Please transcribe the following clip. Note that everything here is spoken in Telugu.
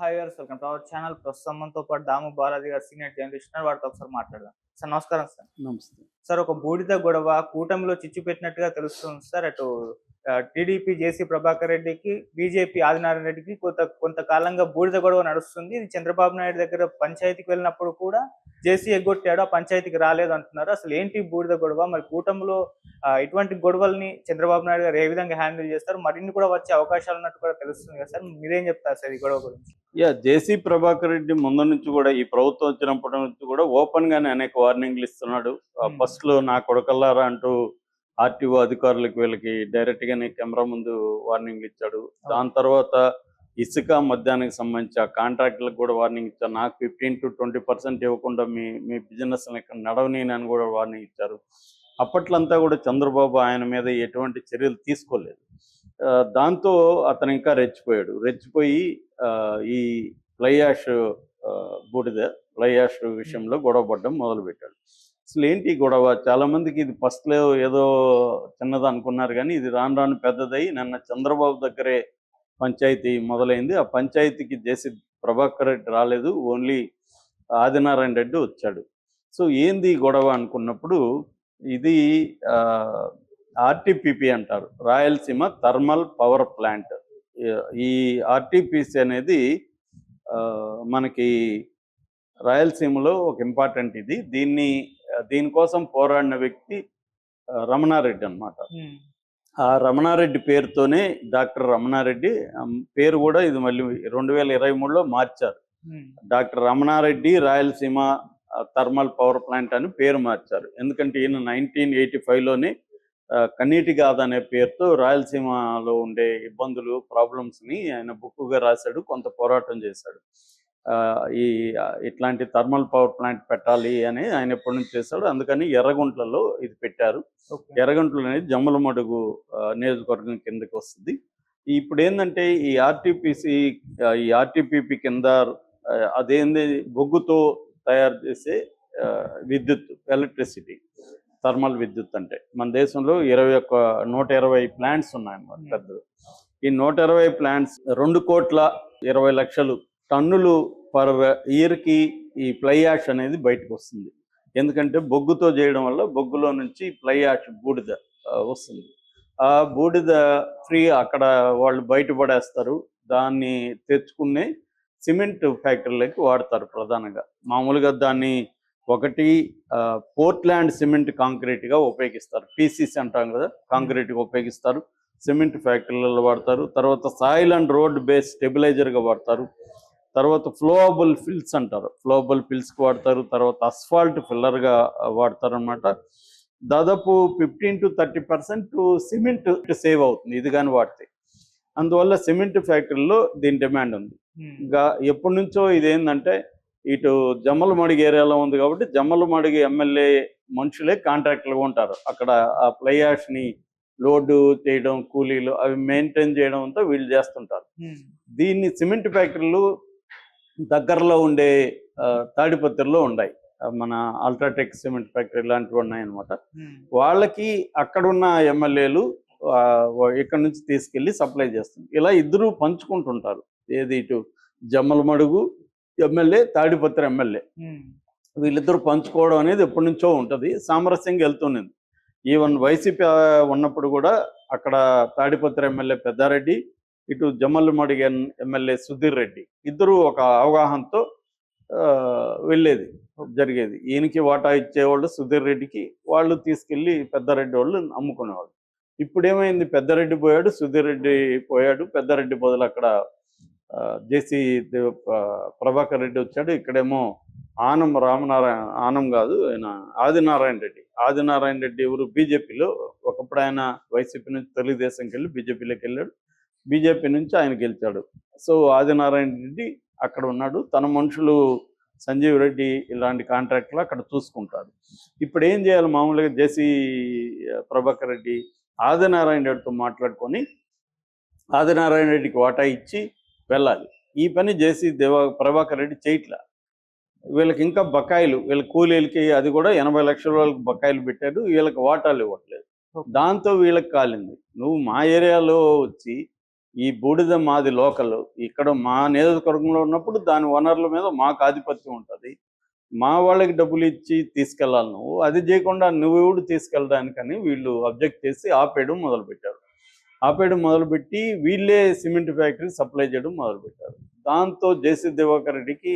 హాయ్ గారు వెల్కమ్ టు అవర్ ఛానల్ ప్రస్తుతం మనతో పాటు దాము బాలాజీ గారు సీనియర్ జర్నలిస్ట్ వారితో ఒకసారి మాట్లాడదాం. సార్ నమస్కారం సార్. నమస్తే. సార్ ఒక బూడిద గొడవ కూటమిలో చిచ్చు పెట్టినట్టుగా తెలుస్తుంది సార్. అటు టీడీపీ జేసీ ప్రభాకర్ రెడ్డికి బీజేపీ ఆదినారాయణ రెడ్డికి కొంత కొంతకాలంగా బూడిద గొడవ నడుస్తుంది. ఇది చంద్రబాబు నాయుడు దగ్గర పంచాయతీకి వెళ్ళినప్పుడు కూడా జేసీ ఎగ్గొట్టాడు ఆ పంచాయతీకి రాలేదు అంటున్నారు. అసలు ఏంటి బూడిద గొడవ? మరి కూటమిలో ఇటువంటి గొడవల్ని చంద్రబాబు నాయుడు గారు ఏ విధంగా హ్యాండిల్ చేస్తారు? మరిన్ని కూడా వచ్చే అవకాశాలు ఉన్నట్టు కూడా తెలుస్తుంది కదా సార్. మీరేం చెప్తారు సార్ ఈ గొడవ గురించి? యా జేసీ ప్రభాకర్ రెడ్డి ముందు నుంచి కూడా ఈ ప్రభుత్వం వచ్చినప్పటి నుంచి కూడా ఓపెన్ గానే అనేక వార్నింగ్లు ఇస్తున్నాడు. Hmm. ఫస్ట్లో నా కొడకల్లారా అంటూ ఆర్టీఓ అధికారులకు వీళ్ళకి డైరెక్ట్ గానే కెమెరా ముందు వార్నింగ్లు ఇచ్చాడు. దాని తర్వాత ఇసుక మద్యానికి సంబంధించి ఆ కాంట్రాక్టులకు కూడా వార్నింగ్ ఇచ్చారు. నాకు ఫిఫ్టీన్ టు ట్వంటీ పర్సెంట్ ఇవ్వకుండా మీ మీ బిజినెస్ ఇక్కడ నడవనీని అని కూడా వార్నింగ్ ఇచ్చారు. అప్పట్లంతా కూడా చంద్రబాబు ఆయన మీద ఎటువంటి చర్యలు తీసుకోలేదు. దాంతో అతను ఇంకా రెచ్చిపోయాడు. రెచ్చిపోయి ఆ, ఈ ఫ్లై యాష్ బూడిద ఫ్లై యాష్ విషయంలో గొడవ పడడం మొదలుపెట్టాడు. అసలు ఏంటి ఈ గొడవ? చాలా మందికి ఇది ఫస్ట్లో ఏదో చిన్నది అనుకున్నారు కానీ ఇది రాను రాను పెద్దదై నిన్న చంద్రబాబు దగ్గరే పంచాయతీ మొదలైంది. ఆ పంచాయతీకి జేసీ ప్రభాకర్ రెడ్డి రాలేదు. ఓన్లీ ఆదినారాయణ రెడ్డి వచ్చాడు. సో ఏంది ఈ గొడవ అనుకున్నప్పుడు ఇది ఆర్టీపీపీ అంటారు. Rayalaseema thermal power plant. ఈ ఆర్టీపీసీ అనేది మనకి రాయలసీమలో ఒక ఇంపార్టెంట్ ఇది. దీన్ని దీనికోసం పోరాడిన వ్యక్తి రమణారెడ్డి అన్నమాట. ఆ రమణారెడ్డి పేరుతోనే డాక్టర్ రమణారెడ్డి పేరు కూడా ఇది మళ్ళీ రెండు వేల ఇరవై మూడులో మార్చారు. Doctor Ramanareddy Rayalaseema thermal power plant అని పేరు మార్చారు. ఎందుకంటే ఈయన నైన్టీన్ ఎయిటీ ఫైవ్లోనే కన్నీటి గాథ అనే పేరుతో రాయలసీమలో ఉండే ఇబ్బందులు ప్రాబ్లమ్స్ని ఆయన బుక్కుగా రాశాడు కొంత పోరాటం చేశాడు. ఆ, ఈ ఇట్లాంటి థర్మల్ పవర్ ప్లాంట్ పెట్టాలి అని ఆయన ఎప్పటి నుంచి చేశాడు అందుకని ఎర్రగుంట్లలో ఇది పెట్టారు. ఎర్రగంటలు అనేది జమ్మలమడుగు నియోజకవర్గం కిందకి వస్తుంది. ఇప్పుడు ఏంటంటే ఈ ఆర్టీపీసీ ఈ ఆర్టీపీపీ కింద అదేంది బొగ్గుతో తయారు చేసే విద్యుత్ ఎలక్ట్రిసిటీ. థర్మల్ విద్యుత్ అంటే. మన దేశంలో ఇరవై ఒక్క నూట ఇరవై ప్లాంట్స్ ఉన్నాయన్నమాట Hmm. పెద్దవి. ఈ నూట ఇరవై ప్లాంట్స్ రెండు కోట్ల ఇరవై లక్షలు టన్నులు పర్ ఇయర్కి ఈ ఫ్లై యాష్ అనేది బయటకు వస్తుంది. ఎందుకంటే బొగ్గుతో చేయడం వల్ల బొగ్గులో నుంచి ఫ్లై యాష్ బూడిద వస్తుంది. ఆ బూడిద ఫ్రీ అక్కడ వాళ్ళు బయటపడేస్తారు దాన్ని తెచ్చుకునే సిమెంట్ ఫ్యాక్టరీలకి వాడతారు ప్రధానంగా. మామూలుగా దాన్ని ఒకటి పోర్ట్లాండ్ సిమెంట్ కాంక్రీట్గా ఉపయోగిస్తారు. పీసీసీ అంటాం కదా కాంక్రీట్గా ఉపయోగిస్తారు. సిమెంట్ ఫ్యాక్టరీలలో వాడతారు. తర్వాత సాయిల్ అండ్ రోడ్ బేస్ స్టెబిలైజర్గా వాడతారు. తర్వాత ఫ్లోవబుల్ ఫిల్స్ అంటారు. ఫ్లోవబుల్ ఫిల్స్కి వాడతారు. తర్వాత అస్ఫాల్ట్ ఫిల్లర్గా వాడతారు అనమాట దాదాపు fifteen to thirty percent cement save అవుతుంది. ఇది కానీ వాడితే. అందువల్ల సిమెంట్ ఫ్యాక్టరీలో దీని డిమాండ్ ఉంది. ఇంకా ఎప్పటి నుంచో ఇదేంటంటే ఇటు జమ్మలమడిగి ఏరియాలో ఉంది కాబట్టి జమ్మలమడిగి ఎమ్మెల్యే మనుషులే కాంట్రాక్టర్గా ఉంటారు. అక్కడ ఆ యాష్ని లోడ్ చేయడం కూలీలు అవి మెయింటైన్ చేయడం అంతా వీళ్ళు చేస్తుంటారు. దీన్ని సిమెంట్ ఫ్యాక్టరీలు దగ్గరలో ఉండే తాడిపత్రిలో ఉన్నాయి మన అల్ట్రాటెక్ సిమెంట్ ఫ్యాక్టరీ లాంటివి ఉన్నాయన్నమాట. వాళ్ళకి అక్కడున్న ఎమ్మెల్యేలు ఇక్కడ నుంచి తీసుకెళ్ళి సప్లై చేస్తుంది ఇలా ఇద్దరు పంచుకుంటుంటారు. ఏది ఇటు జమ్మలమడుగు ఎమ్మెల్యే తాడిపత్రి ఎమ్మెల్యే. వీళ్ళిద్దరు పంచుకోవడం అనేది ఎప్పటి నుంచో ఉంటుంది. సామరస్యంగా వెళ్తున్నది ఈవెన్ వైసీపీ ఉన్నప్పుడు కూడా అక్కడ తాడిపత్రి ఎమ్మెల్యే పెద్దారెడ్డి ఇటు జమ్మలమడిగి ఎమ్మెల్యే సుధీర్ రెడ్డి. ఇద్దరు ఒక అవగాహనతో వెళ్ళేది జరిగేది. ఈయనకి వాటా ఇచ్చేవాళ్ళు సుధీర్ రెడ్డికి వాళ్ళు తీసుకెళ్ళి పెద్దారెడ్డి వాళ్ళు అమ్ముకునేవాళ్ళు. ఇప్పుడు ఏమైంది పెద్దారెడ్డి పోయాడు సుధీర్ రెడ్డి పోయాడు. పెద్దారెడ్డి బదులు అక్కడ జేసీ ప్రభాకర్ రెడ్డి వచ్చాడు. ఇక్కడేమో ఆనం రామనారాయణ ఆనం కాదు ఆయన ఆదినారాయణ రెడ్డి. ఆదినారాయణ రెడ్డి ఎవరు? బీజేపీలో. ఒకప్పుడు ఆయన వైసీపీ నుంచి తెలుగుదేశంకి వెళ్ళి బీజేపీలోకి వెళ్ళాడు. బీజేపీ నుంచి ఆయన గెలిచాడు. సో ఆదినారాయణ రెడ్డి అక్కడ ఉన్నాడు. తన మనుషులు సంజీవ్ రెడ్డి ఇలాంటి కాంట్రాక్ట్లు అక్కడ చూసుకుంటాడు ఇప్పుడు ఏం చేయాలి? మామూలుగా జేసీ ప్రభాకర్ రెడ్డి ఆదినారాయణ రెడ్డితో మాట్లాడుకొని ఆదినారాయణ రెడ్డికి వాటా ఇచ్చి వెళ్ళాలి. ఈ పని చేసి దేవా ప్రభాకర్ రెడ్డి చేయట్లా. వీళ్ళకి ఇంకా బకాయిలు వీళ్ళ కూలీలకి అది కూడా ఎనభై లక్షల వాళ్ళకి బకాయిలు పెట్టాడు వీళ్ళకి వాటాలు ఇవ్వట్లేదు. దాంతో వీళ్ళకి కాలింది. నువ్వు మా ఏరియాలో వచ్చి ఈ బూడిద మాది లోకల్. ఇక్కడ మా నియోజకవర్గంలో ఉన్నప్పుడు దాని వనరుల మీద మాకు ఆధిపత్యం ఉంటుంది. మా వాళ్ళకి డబ్బులు ఇచ్చి తీసుకెళ్ళాలి నువ్వు. అది చేయకుండా నువ్వు తీసుకెళ్ళడానికని వీళ్ళు అబ్జెక్ట్ చేసి ఆపేయడం మొదలుపెట్టారు. ఆపేయడం మొదలుపెట్టి వీళ్ళే సిమెంట్ ఫ్యాక్టరీ సప్లై చేయడం మొదలుపెట్టారు. దాంతో జేసీ దివాకర్ రెడ్డికి